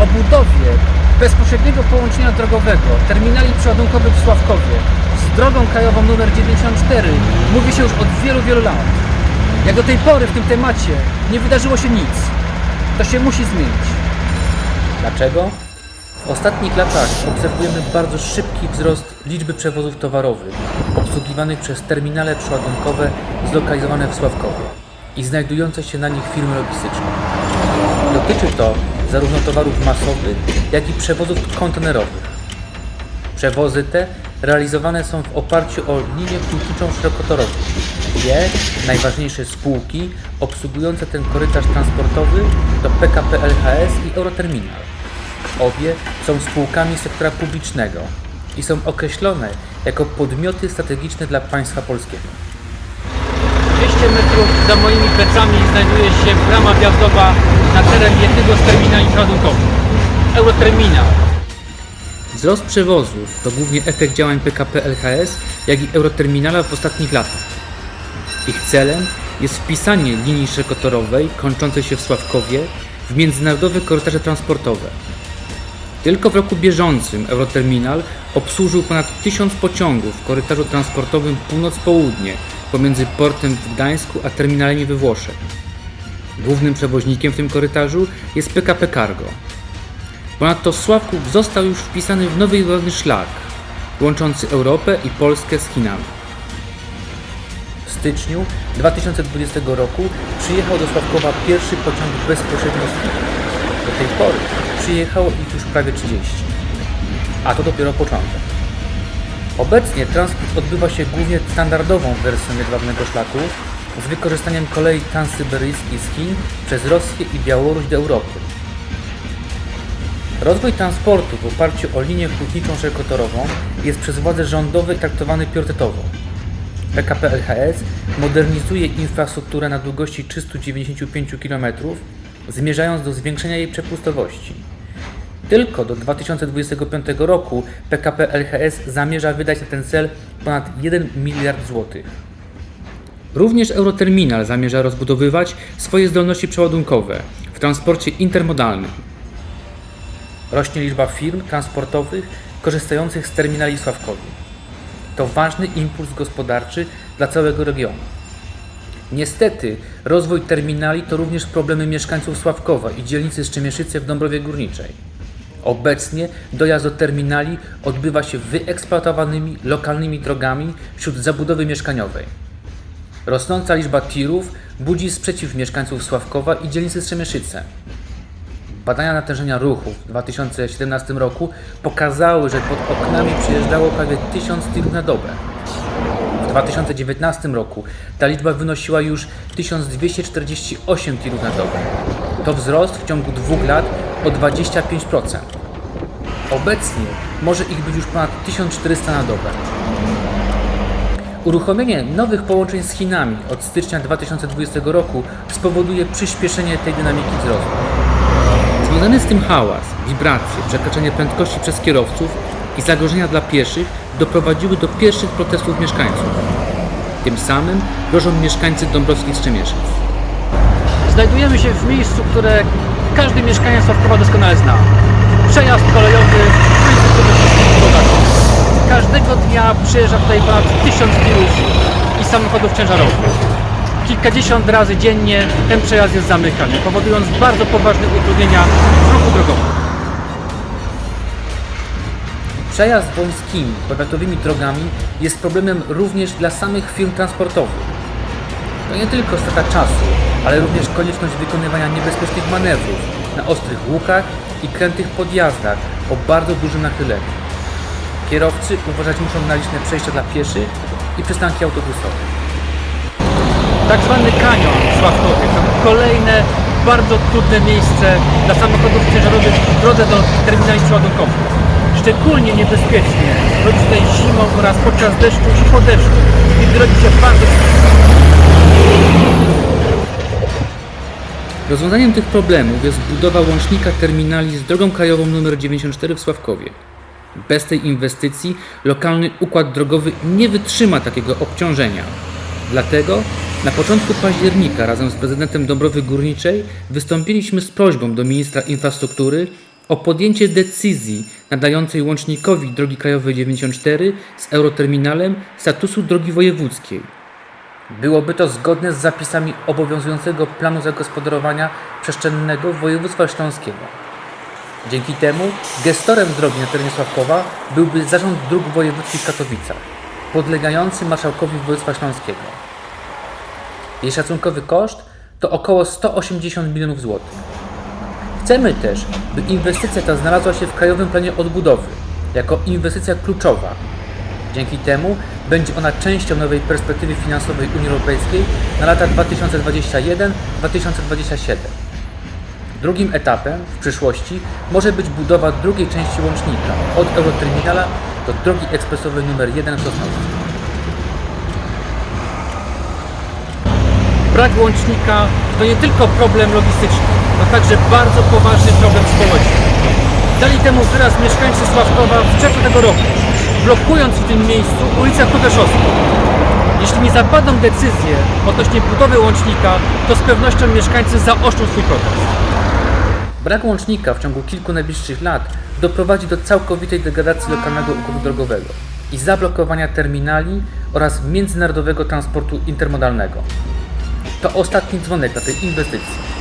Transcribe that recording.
O budowie bezpośredniego połączenia drogowego terminali przeładunkowych w Sławkowie z drogą krajową nr 94 mówi się już od wielu, wielu lat. Jak do tej pory w tym temacie nie wydarzyło się nic, to się musi zmienić. Dlaczego? W ostatnich latach obserwujemy bardzo szybki wzrost liczby przewozów towarowych obsługiwanych przez terminale przeładunkowe zlokalizowane w Sławkowie i znajdujące się na nich firmy logistyczne. Dotyczy to zarówno towarów masowych, jak i przewozów kontenerowych. Przewozy te realizowane są w oparciu o linię hutniczą szerokotorową. Dwie najważniejsze spółki obsługujące ten korytarz transportowy to PKP LHS i Euroterminal. Obie są spółkami sektora publicznego i są określone jako podmioty strategiczne dla państwa polskiego. 200 metrów za moimi plecami znajduje się brama wjazdowa na teren jednego z terminali przeładunkowych. Euroterminal. Wzrost przewozów to głównie efekt działań PKP LHS, jak i Euroterminala w ostatnich latach. Ich celem jest wpisanie linii szerokotorowej kończącej się w Sławkowie w międzynarodowe korytarze transportowe. Tylko w roku bieżącym Euroterminal obsłużył ponad 1000 pociągów w korytarzu transportowym północ-południe pomiędzy portem w Gdańsku a terminalami we Włoszech. Głównym przewoźnikiem w tym korytarzu jest PKP Cargo. Ponadto Sławków został już wpisany w nowy wodny szlak łączący Europę i Polskę z Chinami. W styczniu 2020 roku przyjechał do Sławkowa pierwszy pociąg bezpośrednio z Chin. Do tej pory przyjechało ich już prawie 30. A to dopiero początek. Obecnie transport odbywa się głównie standardową wersją jedwabnego szlaku z wykorzystaniem kolei transsyberyjskiej z Chin przez Rosję i Białoruś do Europy. Rozwój transportu w oparciu o linię hutniczą szerokotorową jest przez władze rządowe traktowany priorytetowo. PKP LHS modernizuje infrastrukturę na długości 395 km, zmierzając do zwiększenia jej przepustowości. Tylko do 2025 roku PKP LHS zamierza wydać na ten cel ponad 1 miliard złotych. Również Euroterminal zamierza rozbudowywać swoje zdolności przeładunkowe w transporcie intermodalnym. Rośnie liczba firm transportowych korzystających z terminali Sławkowi. To ważny impuls gospodarczy dla całego regionu. Niestety, rozwój terminali to również problemy mieszkańców Sławkowa i dzielnicy Strzemieszyce w Dąbrowie Górniczej. Obecnie dojazd do terminali odbywa się wyeksploatowanymi lokalnymi drogami wśród zabudowy mieszkaniowej. Rosnąca liczba tirów budzi sprzeciw mieszkańców Sławkowa i dzielnicy Strzemieszyce. Badania natężenia ruchu w 2017 roku pokazały, że pod oknami przyjeżdżało prawie 1000 tirów na dobę. W 2019 roku ta liczba wynosiła już 1248 tirów na dobę. To wzrost w ciągu dwóch lat o 25%. Obecnie może ich być już ponad 1400 na dobę. Uruchomienie nowych połączeń z Chinami od stycznia 2020 roku spowoduje przyspieszenie tej dynamiki wzrostu. Związany z tym hałas, wibracje, przekroczenie prędkości przez kierowców i zagrożenia dla pieszych doprowadziły do pierwszych protestów mieszkańców. Tym samym grożą mieszkańcy Dąbrowskich Strzemieszyc. Znajdujemy się w miejscu, które każdy mieszkaniec Sławkowa doskonale zna. Przejazd kolejowy Każdego dnia przyjeżdża tutaj ponad tysiąc tirów i samochodów ciężarowych. Kilkadziesiąt razy dziennie ten przejazd jest zamykany, powodując bardzo poważne utrudnienia w ruchu drogowym. Przejazd wąskimi, powiatowymi drogami jest problemem również dla samych firm transportowych. To nie tylko strata czasu, ale również konieczność wykonywania niebezpiecznych manewrów na ostrych łukach i krętych podjazdach o bardzo dużym nachyleniu. Kierowcy uważać muszą na liczne przejścia dla pieszych i przystanki autobusowe. Tak zwany kanion w Sławkowie to kolejne bardzo trudne miejsce dla samochodów ciężarowych w drodze do terminali przeładunkowych. Szczególnie niebezpiecznie robi tutaj zimą oraz podczas deszczu i po deszczu, kiedy robi się bardzo Rozwiązaniem tych problemów jest budowa łącznika terminali z drogą krajową nr 94 w Sławkowie. Bez tej inwestycji lokalny układ drogowy nie wytrzyma takiego obciążenia. Dlatego na początku października razem z prezydentem Dąbrowy Górniczej wystąpiliśmy z prośbą do ministra infrastruktury o podjęcie decyzji nadającej łącznikowi drogi krajowej 94 z Euroterminalem statusu drogi wojewódzkiej. Byłoby to zgodne z zapisami obowiązującego planu zagospodarowania przestrzennego województwa śląskiego. Dzięki temu gestorem drogi na terenie Sławkowa byłby Zarząd Dróg Wojewódzkich w Katowicach, podlegający marszałkowi województwa śląskiego. Jej szacunkowy koszt to około 180 milionów złotych. Chcemy też, by inwestycja ta znalazła się w Krajowym Planie Odbudowy jako inwestycja kluczowa. Dzięki temu będzie ona częścią nowej perspektywy finansowej Unii Europejskiej na lata 2021-2027. Drugim etapem w przyszłości może być budowa drugiej części łącznika od Euroterminala do drogi ekspresowej nr 1 w Sosnowcu. Brak łącznika to nie tylko problem logistyczny, to także bardzo poważny problem społeczny. Dali temu wyraz mieszkańcy Sławkowa w czerwcu tego roku, blokując w tym miejscu ulicę Kuteszowską. Jeśli nie zapadną decyzje odnośnie budowy łącznika, to z pewnością mieszkańcy zaoszczą swój protest. Brak łącznika w ciągu kilku najbliższych lat doprowadzi do całkowitej degradacji lokalnego układu drogowego i zablokowania terminali oraz międzynarodowego transportu intermodalnego. To ostatni dzwonek na tej inwestycji.